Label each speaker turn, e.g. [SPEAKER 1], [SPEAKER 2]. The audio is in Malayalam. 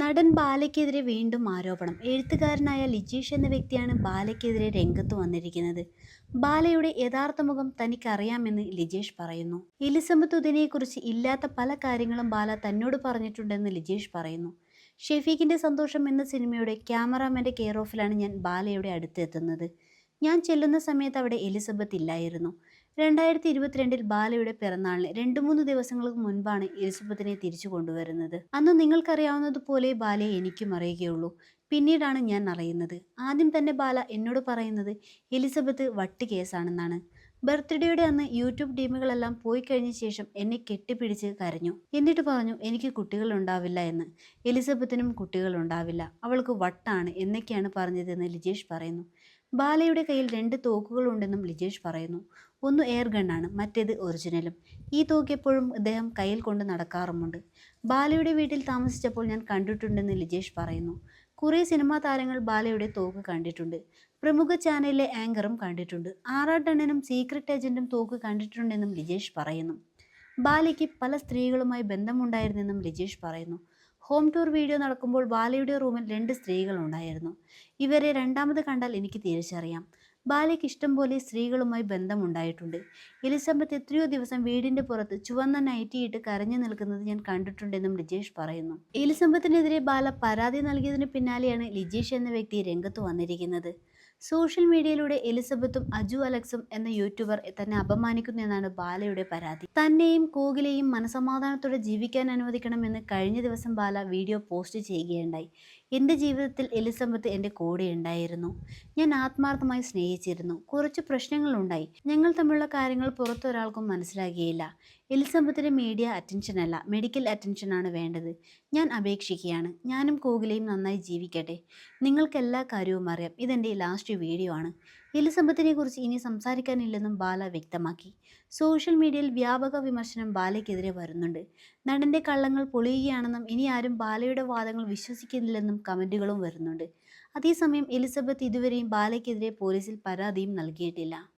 [SPEAKER 1] നടൻ ബാലയ്ക്കെതിരെ വീണ്ടും ആരോപണം. എഴുത്തുകാരനായ ലിജീഷ് എന്ന വ്യക്തിയാണ് ബാലയ്ക്കെതിരെ രംഗത്ത് വന്നിരിക്കുന്നത്. ബാലയുടെ യഥാർത്ഥ മുഖം തനിക്കറിയാമെന്ന് ലിജേഷ് പറയുന്നു. എലിസബത്ത് ഉദിനെക്കുറിച്ച് ഇല്ലാത്ത പല കാര്യങ്ങളും ബാല തന്നോട് പറഞ്ഞിട്ടുണ്ടെന്ന് ലിജേഷ് പറയുന്നു. ഷെഫീഖിന്റെ സന്തോഷം എന്ന സിനിമയുടെ ക്യാമറാമാന്റെ കെയർ ഓഫിലാണ് ഞാൻ ബാലയുടെ അടുത്തെത്തുന്നത് ഞാൻ ചെല്ലുന്ന സമയത്ത് അവിടെ എലിസബത്ത് ഇല്ലായിരുന്നു. രണ്ടായിരത്തി ഇരുപത്തിരണ്ടിൽ ബാലയുടെ പിറന്നാളിന് രണ്ടു മൂന്ന് ദിവസങ്ങൾക്ക് മുൻപാണ് എലിസബത്തിനെ തിരിച്ചു കൊണ്ടുവരുന്നത്. അന്ന് നിങ്ങൾക്കറിയാവുന്നതുപോലെ ബാലയെ എനിക്കും അറിയുകയുള്ളൂ. പിന്നീടാണ് ഞാൻ അറിയുന്നത്. ആദ്യം തന്നെ ബാല എന്നോട് പറയുന്നത് എലിസബത്ത് വട്ട് കേസാണെന്നാണ്. ബർത്ത്ഡേയുടെ അന്ന് യൂട്യൂബ് ടീമുകളെല്ലാം പോയി കഴിഞ്ഞ ശേഷം എന്നെ കെട്ടിപ്പിടിച്ച് കരഞ്ഞു. എന്നിട്ട് പറഞ്ഞു എനിക്ക് കുട്ടികൾ ഉണ്ടാവില്ല എന്ന്. എലിസബത്തിനും കുട്ടികൾ ഉണ്ടാവില്ല അവൾക്ക് വട്ടാണ് എന്നൊക്കെയാണ് പറഞ്ഞതെന്ന് ലിജേഷ് പറയുന്നു. ബാലയുടെ കയ്യിൽ രണ്ട് തോക്കുകളുണ്ടെന്നും ലിജേഷ് പറയുന്നു. ഒന്ന് എയർ ഗണ്ണാണ് മറ്റേത് ഒറിജിനലും. ഈ തോക്ക് എപ്പോഴും അദ്ദേഹം കയ്യിൽ കൊണ്ട് നടക്കാറുമുണ്ട്. ബാലയുടെ വീട്ടിൽ താമസിച്ചപ്പോൾ ഞാൻ കണ്ടിട്ടുണ്ടെന്ന് ലിജേഷ് പറയുന്നു. കുറേ സിനിമാ താരങ്ങൾ ബാലയുടെ തോക്ക് കണ്ടിട്ടുണ്ട്. പ്രമുഖ ചാനലിലെ ആങ്കറും കണ്ടിട്ടുണ്ട്. ആറാട്ടണ്ണനും സീക്രട്ട് ഏജന്റും തോക്ക് കണ്ടിട്ടുണ്ടെന്നും ലിജേഷ് പറയുന്നു. ബാലയ്ക്ക് പല സ്ത്രീകളുമായി ബന്ധമുണ്ടായിരുന്നെന്നും ലിജേഷ് പറയുന്നു. ഹോം ടൂർ വീഡിയോ നടക്കുമ്പോൾ ബാലയുടെ റൂമിൽ രണ്ട് സ്ത്രീകളുണ്ടായിരുന്നു ഇവരെ രണ്ടാമത് കണ്ടാൽ എനിക്ക് തിരിച്ചറിയാം. ബാലയ്ക്ക് ഇഷ്ടം പോലെ സ്ത്രീകളുമായി ബന്ധമുണ്ടായിട്ടുണ്ട്. എലിസബത്ത് എത്രയോ ദിവസം വീടിന്റെ പുറത്ത് ചുവന്ന നൈറ്റിയിട്ട് കരഞ്ഞു നിൽക്കുന്നത് ഞാൻ കണ്ടിട്ടുണ്ടെന്നും ലിജേഷ് പറയുന്നു. എലിസബത്തിനെതിരെ ബാല പരാതി നൽകിയതിന് പിന്നാലെയാണ് ലിജേഷ് എന്ന വ്യക്തി രംഗത്ത് വന്നിരിക്കുന്നത്. സോഷ്യൽ മീഡിയയിലൂടെ എലിസബത്തും അജു അലക്സും എന്ന യൂട്യൂബർ തന്നെ അപമാനിക്കുന്നു എന്നാണ് ബാലയുടെ പരാതി. തന്നെയും കോകിലെയും മനസമാധാനത്തോടെ ജീവിക്കാൻ അനുവദിക്കണമെന്ന് കഴിഞ്ഞ ദിവസം ബാല വീഡിയോ പോസ്റ്റ് ചെയ്യുകയുണ്ടായി. എന്റെ ജീവിതത്തിൽ എലിസബത്ത് എന്റെ കൂടെ ഉണ്ടായിരുന്നു. ഞാൻ ആത്മാർത്ഥമായി സ്നേഹിച്ചിരുന്നു. കുറച്ച് പ്രശ്നങ്ങളുണ്ടായി. ഞങ്ങൾ തമ്മിലുള്ള കാര്യങ്ങൾ പുറത്തൊരാൾക്കും മനസ്സിലാക്കിയില്ല. എലിസബത്തിന് മീഡിയ അറ്റൻഷൻ അല്ല മെഡിക്കൽ അറ്റൻഷനാണ് വേണ്ടത്. ഞാൻ അപേക്ഷിക്കുകയാണ്. ഞാനും കോകിലയും നന്നായി ജീവിക്കട്ടെ. നിങ്ങൾക്ക് എല്ലാ കാര്യവും അറിയാം. ഇതെന്റെ ലാസ്റ്റ് വീഡിയോ ആണ്. എലിസബത്തിനെ കുറിച്ച് ഇനി സംസാരിക്കാനില്ലെന്നും ബാല വ്യക്തമാക്കി. സോഷ്യൽ മീഡിയയിൽ വ്യാപക വിമർശനം ബാലയ്ക്കെതിരെ വരുന്നുണ്ട്. നടന്റെ കള്ളങ്ങൾ പൊളിയുകയാണെന്നും ഇനി ആരും ബാലയുടെ വാദങ്ങൾ വിശ്വസിക്കുന്നില്ലെന്നും കമന്റുകളും വരുന്നുണ്ട്. അതേസമയം എലിസബത്ത് ഇതുവരെയും ബാലയ്ക്കെതിരെ പോലീസിൽ പരാതിയും നൽകിയിട്ടില്ല.